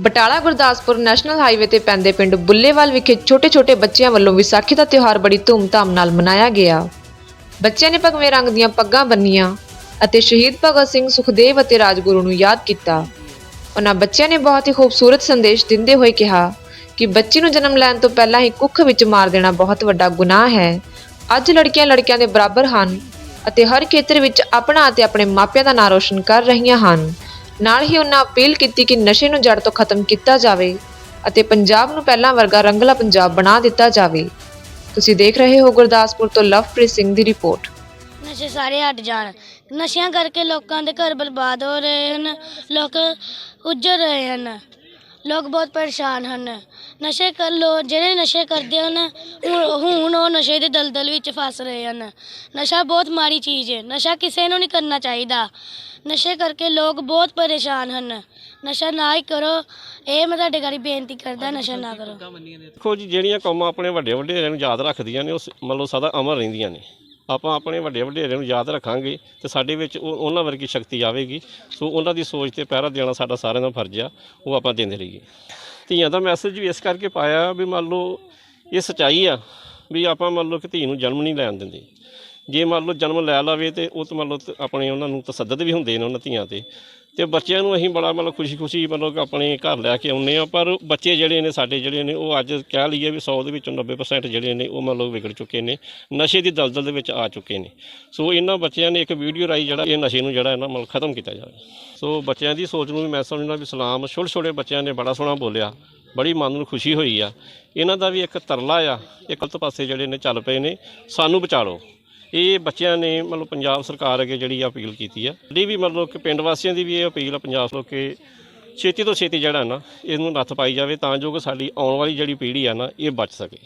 Batala Gurdaspur national highway ਤੇ ਪੈਂਦੇ ਪਿੰਡ ਬੁੱਲੇਵਾਲ ਵਿਖੇ ਛੋਟੇ-ਛੋਟੇ ਬੱਚਿਆਂ ਵੱਲੋਂ ਵਿਸਾਖੀ ਦਾ ਤਿਉਹਾਰ ਬੜੀ ਧੂਮ-ਧਾਮ ਨਾਲ ਮਨਾਇਆ ਗਿਆ। ਬੱਚਿਆਂ ਨੇ ਭਗਵੇਂ ਰੰਗ ਦੀਆਂ ਪੱਗਾਂ ਬੰਨੀਆਂ ਅਤੇ ਸ਼ਹੀਦ ਭਗਤ ਸਿੰਘ ਸੁਖਦੇਵ ਅਤੇ ਰਾਜਗੁਰੂ ਨੂੰ ਯਾਦ ਕੀਤਾ। ਉਹਨਾਂ ਬੱਚਿਆਂ ਨੇ ਬਹੁਤ ਹੀ ਖੂਬਸੂਰਤ ਸੰਦੇਸ਼ ਦਿੰਦੇ ਹੋਏ ਕਿਹਾ ਕਿ ਬੱਚੀ ਨੂੰ ਜਨਮ ਲੈਣ ਤੋਂ ਪਹਿਲਾਂ ਹੀ ਕੁੱਖ ਵਿੱਚ ਮਾਰ ਦੇਣਾ ਬਹੁਤ ਵੱਡਾ ਗੁਨਾਹ ਹੈ। ਅੱਜ ਲੜਕੀਆਂ ਲੜਕਿਆਂ ਦੇ ਬਰਾਬਰ ਹਨ ਅਤੇ ਹਰ ਖੇਤਰ ਵਿੱਚ ਆਪਣਾ ਅਤੇ ਆਪਣੇ ਮਾਪਿਆਂ ਦਾ ਨਾਂ ਰੋਸ਼ਨ ਕਰ ਰਹੀਆਂ ਹਨ। ਨਾਲ ਹੀ ਉਹਨਾਂ ਅਪੀਲ ਕੀਤੀ ਕਿ ਨਸ਼ੇ ਨੂੰ ਜੜ ਤੋਂ ਖਤਮ ਕੀਤਾ ਜਾਵੇ ਅਤੇ ਪੰਜਾਬ ਨੂੰ ਪਹਿਲਾਂ ਵਰਗਾ ਰੰਗਲਾ ਪੰਜਾਬ ਬਣਾ ਦਿੱਤਾ ਜਾਵੇ। ਤੁਸੀਂ ਦੇਖ ਰਹੇ ਹੋ ਗੁਰਦਾਸਪੁਰ ਤੋਂ ਲਵਪ੍ਰੀਤ ਸਿੰਘ ਦੀ ਰਿਪੋਰਟ। ਨਸ਼ੇ ਸਾਰੇ ਹਟ ਜਾਣ ਨਸ਼ਿਆਂ ਕਰਕੇ ਲੋਕਾਂ ਦੇ ਘਰ ਬਰਬਾਦ ਹੋ ਰਹੇ ਹਨ ਲੋਕ ਉੱਜੜ ਰਹੇ ਹਨ ਲੋਕ ਬਹੁਤ ਪਰੇਸ਼ਾਨ ਹਨ ਨਸ਼ੇ ਕਰ ਲੋ ਜਿਹੜੇ ਨਸ਼ੇ ਕਰਦੇ ਹਨ ਹੁਣ ਹੁਣ ਉਹ ਨਸ਼ੇ ਦੇ ਦਲਦਲ ਵਿੱਚ ਫਸ ਰਹੇ ਹਨ। ਨਸ਼ਾ ਬਹੁਤ ਮਾੜੀ ਚੀਜ਼ ਹੈ। ਨਸ਼ਾ ਕਿਸੇ ਨੂੰ ਨਹੀਂ ਕਰਨਾ ਚਾਹੀਦਾ। ਨਸ਼ੇ ਕਰਕੇ ਲੋਕ ਬਹੁਤ ਪਰੇਸ਼ਾਨ ਹਨ। ਨਸ਼ਾ ਨਾ ਹੀ ਕਰੋ। ਇਹ ਮੈਂ ਤੁਹਾਡੇ ਗਾੜੀ ਬੇਨਤੀ ਕਰਦਾ ਨਸ਼ਾ ਨਾ ਕਰੋ। ਦੇਖੋ ਜੀ ਜਿਹੜੀਆਂ ਕੌਮਾਂ ਆਪਣੇ ਵੱਡੇ ਵਡੇਰਿਆਂ ਨੂੰ ਯਾਦ ਰੱਖਦੀਆਂ ਨੇ ਉਹ ਸ- ਮੰਨ ਲਓ ਸਦਾ ਅਮਰ ਰਹਿੰਦੀਆਂ ਨੇ। ਆਪਾਂ ਆਪਣੇ ਵੱਡੇ ਵਡੇਰਿਆਂ ਨੂੰ ਯਾਦ ਰੱਖਾਂਗੇ ਤੇ ਸਾਡੇ ਵਿੱਚ ਉਹ ਉਹਨਾਂ ਵਰਗੀ ਸ਼ਕਤੀ ਆਵੇਗੀ। ਸੋ ਉਹਨਾਂ ਦੀ ਸੋਚ ਤੇ ਪਹਿਰਾ ਦੇਣਾ ਸਾਡਾ ਸਾਰਿਆਂ ਦਾ ਫਰਜ਼ ਆ। ਉਹ ਆਪਾਂ ਦਿੰਦੇ ਰਹੀਏ। ਧੀਆਂ ਦਾ ਮੈਸੇਜ ਵੀ ਇਸ ਕਰਕੇ ਪਾਇਆ ਵੀ ਮੰਨ ਲਓ ਇਹ ਸਚਾਈ ਆ ਵੀ ਆਪਾਂ ਮੰਨ ਲਓ ਕਿ ਧੀ ਨੂੰ ਜਨਮ ਨਹੀਂ ਲੈਣ ਦਿੰਦੇ। ਜੇ ਮੰਨ ਲਓ ਜਨਮ ਲੈ ਲਵੇ ਤੇ ਉਹ ਤਾਂ ਮੰਨ ਲਓ ਆਪਣੇ ਉਹਨਾਂ ਨੂੰ ਤਸੱਦਦ ਵੀ ਹੁੰਦੇ ਨੇ ਉਹਨਾਂ ਧੀਆਂ ਤੇ। ਤੇ ਬੱਚਿਆਂ ਨੂੰ ਅਸੀਂ ਬੜਾ ਮਤਲਬ ਖੁਸ਼ੀ-ਖੁਸ਼ੀ ਮਤਲਬ ਕਿ ਆਪਣੇ ਘਰ ਲੈ ਕੇ ਆਉਂਦੇ ਆ ਪਰ ਬੱਚੇ ਜਿਹੜੇ ਨੇ, ਸਾਡੇ ਜਿਹੜੇ ਨੇ, ਉਹ ਅੱਜ ਕਹਿ ਲਈਏ ਵੀ 100 ਦੇ ਵਿੱਚੋਂ 90% ਜਿਹੜੇ ਨੇ, ਉਹ ਮਤਲਬ ਵਿਗੜ ਚੁੱਕੇ ਨੇ, ਨਸ਼ੇ ਦੀ ਦਲਦਲ ਦੇ ਵਿੱਚ ਆ ਚੁੱਕੇ ਨੇ। ਸੋ ਇਹਨਾਂ ਬੱਚਿਆਂ ਨੇ ਇੱਕ ਵੀਡੀਓ ਰਾਈ ਜਿਹੜਾ ਇਹ ਨਸ਼ੇ ਨੂੰ ਜਿਹੜਾ ਇਹਨਾਂ ਮਤਲਬ ਖਤਮ ਕੀਤਾ ਜਾਵੇ। ਸੋ ਬੱਚਿਆਂ ਦੀ ਸੋਚ ਨੂੰ ਵੀ ਮੈਂ ਸਮਝਦਾ ਵੀ ਸਲਾਮ, ਛੋਟੇ-ਛੋਟੇ ਬੱਚਿਆਂ ਨੇ ਬੜਾ ਸੋਹਣਾ ਬੋਲਿਆ, ਬੜੀ ਮਨ ਨੂੰ ਖੁਸ਼ੀ ਹੋਈ ਆ। ਇਹਨਾਂ ਦਾ ਵੀ ਇੱਕ ਤਰਲਾ ਆ, ਇੱਕ ਗਲਤ ਪਾਸੇ ਜਿਹੜੇ ਨੇ ਚੱਲ ਪਏ ਨੇ, ਸਾਨੂੰ ਬਚਾ ਲਓ। ਇਹ ਬੱਚਿਆਂ ਨੇ ਮਤਲਬ ਪੰਜਾਬ ਸਰਕਾਰ ਅੱਗੇ ਜਿਹੜੀ ਆ ਅਪੀਲ ਕੀਤੀ ਆ। ਸਾਡੀ ਵੀ ਮਤਲਬ ਕਿ ਪਿੰਡ ਵਾਸੀਆਂ ਦੀ ਵੀ ਇਹ ਅਪੀਲ ਆ ਪੰਜਾਬ ਤੋਂ ਕਿ ਛੇਤੀ ਤੋਂ ਛੇਤੀ ਜਿਹੜਾ ਨਾ ਇਹਨੂੰ ਨੱਥ ਪਾਈ ਜਾਵੇ ਤਾਂ ਜੋ ਕਿ ਸਾਡੀ ਆਉਣ ਵਾਲੀ ਜਿਹੜੀ ਪੀੜ੍ਹੀ ਆ ਨਾ ਇਹ ਬਚ ਸਕੇ।